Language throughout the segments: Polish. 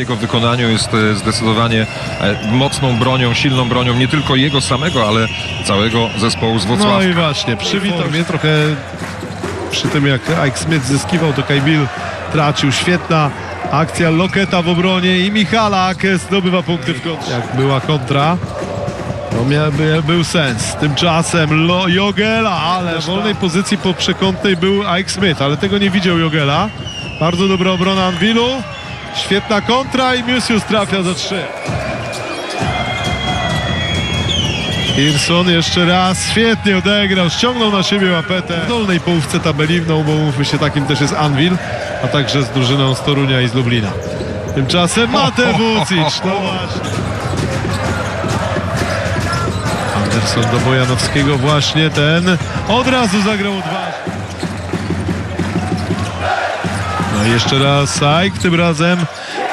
jego wykonaniu jest e, zdecydowanie e, mocną bronią, silną bronią nie tylko jego samego, ale całego zespołu z No Wrocławia. i właśnie, przywitał mnie trochę przy tym jak Ike Smith zyskiwał, to Kajbil tracił. Świetna akcja Loketa w obronie i Michalak zdobywa punkty w kontrze. Jak była kontra, to miałby, był sens. Tymczasem Lo, Jogela, ale w wolnej pozycji po przekątnej był Ike Smith, ale tego nie widział Jogela. Bardzo dobra obrona Anwilu. Świetna kontra i Musius trafia za trzy. Pearson jeszcze raz świetnie odegrał, ściągnął na siebie łapetę w dolnej połówce tabeli, no bo mówmy się, takim też jest Anvil, a także z drużyną z Torunia i z Lublina. Tymczasem Mate Vucic, no właśnie. Anderson do Bojanowskiego właśnie ten od razu zagrał odważnie. No jeszcze raz Sajk, tym razem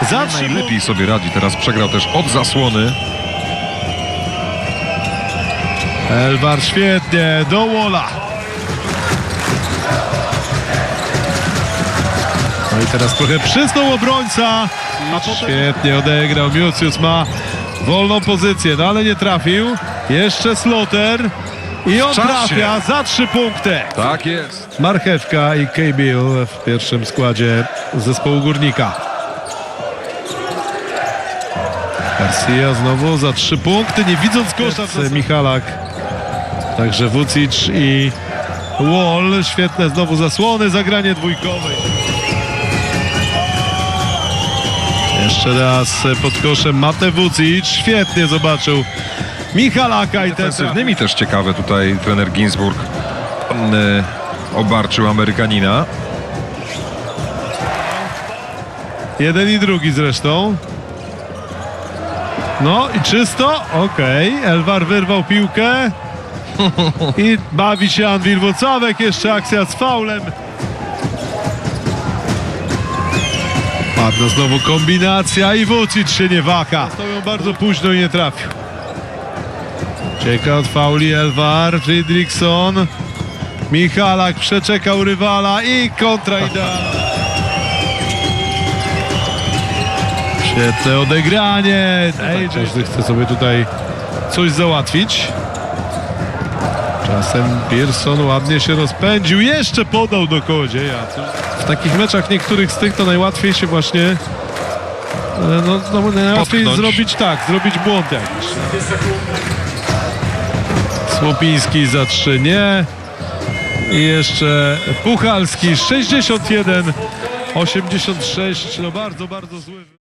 zatrzymał. Najlepiej sobie radzi, teraz przegrał też od zasłony. Elbar świetnie, do Wola. No i teraz trochę przysnął obrońca. Potem... Świetnie odegrał. Miucius ma wolną pozycję, no ale nie trafił. Jeszcze Sloter. I on czasie. trafia za trzy punkty. Tak jest. Marchewka i K-Bill w pierwszym składzie zespołu Górnika. Garcia znowu za trzy punkty, nie widząc kosza. Michalak. Także Vucic i Wall. Świetne znowu zasłony, zagranie dwójkowe. Jeszcze raz pod koszem Mate Vucic. Świetnie zobaczył Michalaka i ten Defensywnymi też ciekawe tutaj trener Ginsburg mm, e, obarczył Amerykanina. Jeden i drugi zresztą. No i czysto. Okej. Elwar wyrwał piłkę. I bawi się Anwil Wocławek. Jeszcze akcja z faulem. Padła znowu kombinacja i Vucic się nie waka. Stoją bardzo późno i nie trafił. Czeka od fauli Elwar, Friedrichson. Michalak przeczekał rywala i kontra idealna. Świetne odegranie. Ej, każdy chce sobie tutaj coś załatwić. Czasem Pearson ładnie się rozpędził. Jeszcze podał do kołodzieja. W takich meczach niektórych z tych to najłatwiej się właśnie e, no, no, najłatwiej Potknąć. zrobić tak, zrobić błąd jakiś. Słopiński za trzy nie. I jeszcze Puchalski 61 86. No bardzo, bardzo zły.